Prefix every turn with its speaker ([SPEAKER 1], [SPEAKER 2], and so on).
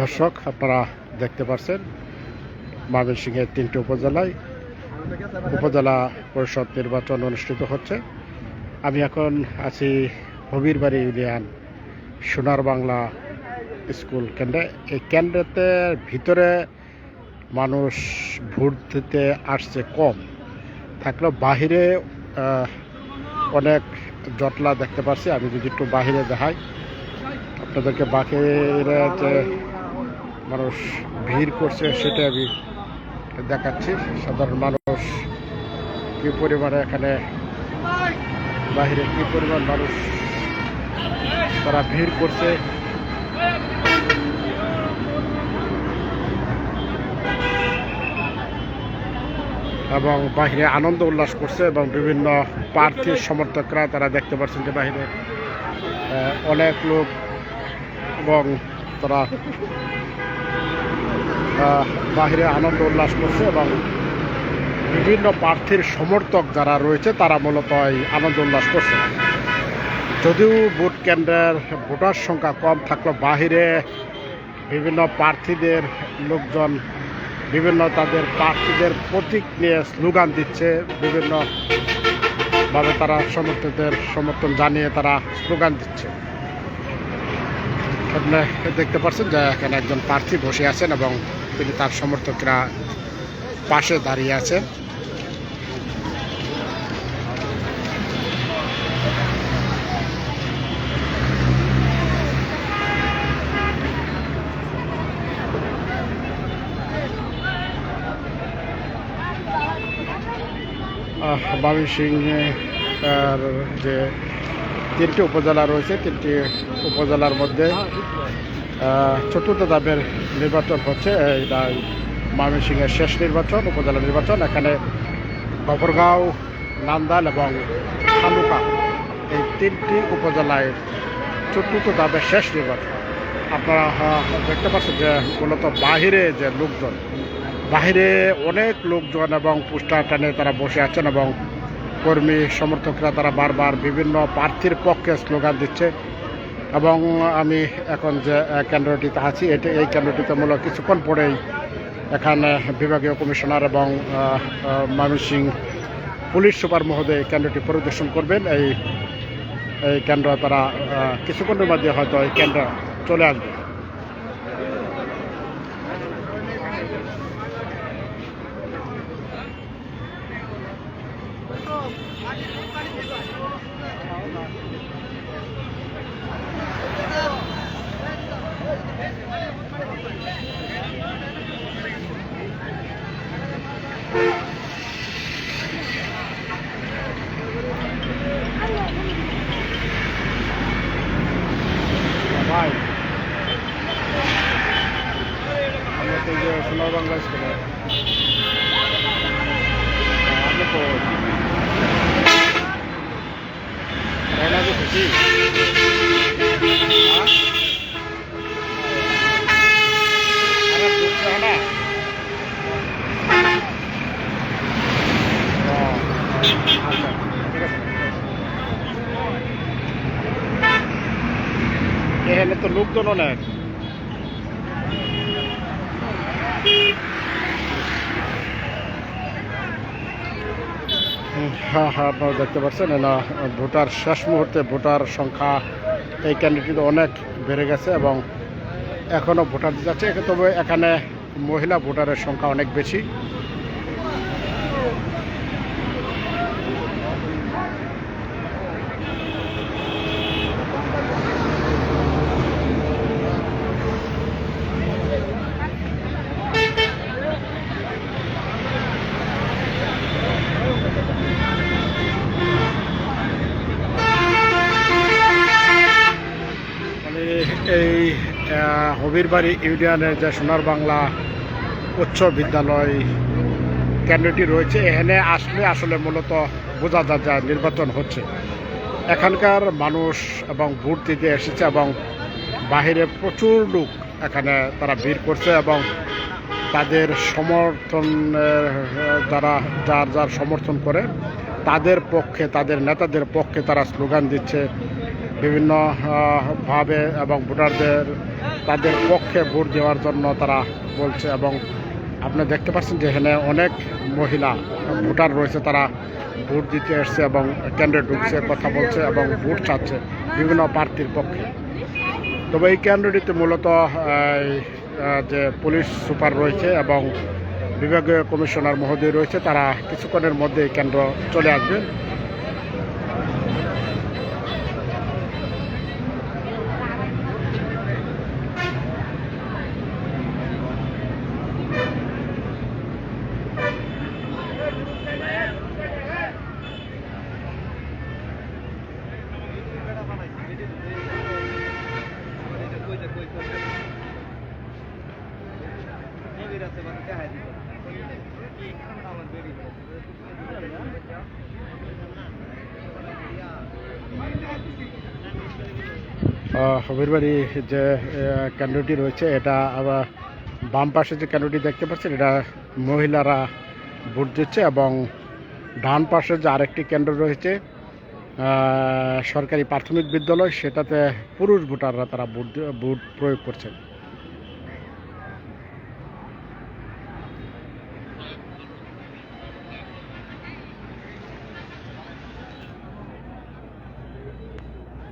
[SPEAKER 1] দর্শক, আপনারা দেখতে পাচ্ছেন ময়মনসিংহের তিনটি উপজেলায় উপজেলা পরিষদ নির্বাচন অনুষ্ঠিত হচ্ছে। আমি এখন আছি হবিরবাড়ি ইউনিয়ন সোনার বাংলা স্কুল কেন্দ্রে। এই কেন্দ্রেতে ভিতরে মানুষ ভোট দিতে আসছে কম। থাকলেও বাহিরে অনেক জটলা দেখতে পাচ্ছি আমি যদি একটু বাহিরে দেখাই আপনাদেরকে বাহিরে যে মানুষ ভিড় করছে সেটা আমি দেখাচ্ছি। সাধারণ মানুষ কি পরিমাণে এখানে, বাহিরে কি পরিমাণ মানুষ তারা ভিড় করছে। এবং বাহিরে আনন্দ উল্লাস করছে এবং বিভিন্ন প্রার্থীর সমর্থকরা, তারা দেখতে পাচ্ছেন যে বাহিরে অনেক লোক এবং তারা বাহিরে আনন্দ উল্লাস করছে এবং বিভিন্ন প্রার্থীর সমর্থক যারা রয়েছে, তারা মূলত এই আনন্দ উল্লাস করছে। যদিও ভোট কেন্দ্রের ভোটার সংখ্যা কম থাকলেও বাহিরে বিভিন্ন প্রার্থীদের লোকজন, বিভিন্ন তাদের প্রার্থীদের প্রতীক নিয়ে স্লোগান দিচ্ছে বিভিন্নভাবে তারা সমর্থকদের সমর্থন জানিয়ে তারা স্লোগান দিচ্ছে। আপনি দেখতে পাচ্ছেন যে এখানে একজন প্রার্থী বসে আছেন এবং তিনি তার সমর্থকরা পাশে দাঁড়িয়ে আছেন। ময়মনসিংহে আর যে তিনটি উপজেলা রয়েছে, তিনটি উপজেলার মধ্যে চতুর্থ ধাপের নির্বাচন হচ্ছে, এটা ময়মনসিংহের শেষ নির্বাচন, উপজেলা নির্বাচন, এখানে গফরগাঁও নান্দাল এবং খালুকা এই তিনটি উপজেলায় চতুর্থ ধাপের শেষ নির্বাচন। আপনারা দেখতে পাচ্ছেন যে মূলত বাহিরে যে লোকজন, বাহিরে অনেক লোকজন এবং পোস্টার টানে তারা বসে আছেন এবং কর্মী সমর্থকরা তারা বারবার বিভিন্ন প্রার্থীর পক্ষে স্লোগান দিচ্ছে। এবং আমি এখন যে কেন্দ্রটিতে আছি এটি এই কেন্দ্রটিতে মূলত কিছুক্ষণ পরেই এখানে বিভাগীয় কমিশনার এবং আহ, পুলিশ সুপার মহোদয় কেন্দ্রটি পরিদর্শন করবেন। এই এই কেন্দ্র তারা কিছুক্ষণের মধ্যে হয়তো এই কেন্দ্র চলে আসবে। ভাই আমরা তো এই যে সোনার বাংলা স্কুলে আপনি লোকজন অনেক হ্যাঁ হ্যাঁ আপনারা দেখতে পাচ্ছেন না ভোটার শেষ মুহূর্তে ভোটার সংখ্যা এই ক্যান্ডিডেট অনেক বেড়ে গেছে এবং এখনও ভোটার যাচ্ছে। তবে এখানে মহিলা ভোটারের সংখ্যা অনেক বেশি। হবিরবাড়ি ইউনিয়নের যে সোনার বাংলা উচ্চ বিদ্যালয় কেন্দ্রটি রয়েছে, এখানে আসলে আসলে মূলত বোঝা যায় যে নির্বাচন হচ্ছে। এখানকার মানুষ এবং ভোট দিতে এসেছে এবং বাহিরে প্রচুর লোক এখানে তারা ভিড় করছে এবং তাদের সমর্থন যারা, যার যার সমর্থন করে, তাদের পক্ষে, তাদের নেতাদের পক্ষে তারা স্লোগান দিচ্ছে। বিভিন্ন আহ, ভাবে এবং ভোটারদের তাদের পক্ষে ভোট দেওয়ার জন্য তারা বলছে এবং আপনি দেখতে পাচ্ছেন যে এখানে অনেক মহিলা ভোটার রয়েছে তারা ভোট দিতে এসছে এবং কেন্দ্রে ঢুকছে কথা বলছে এবং ভোট চাচ্ছে বিভিন্ন প্রার্থীর পক্ষে। তবে এই কেন্দ্রটিতে মূলত যে পুলিশ সুপার রয়েছে এবং বিভাগীয় কমিশনার মহোদয় রয়েছে তারা কিছুক্ষণের মধ্যে এই কেন্দ্র চলে আসবেন আহ, হবিরবাড়ি যে কেন্দ্রটি রয়েছে এটা আবার বাম পাশে যে কেন্দ্রটি দেখতে পাচ্ছেন এটা মহিলারা ভোট দিচ্ছে এবং ডান পাশে যে আরেকটি কেন্দ্র রয়েছে সরকারি প্রাথমিক বিদ্যালয় সেটাতে পুরুষ ভোটাররা তারা ভোট প্রয়োগ করছেন।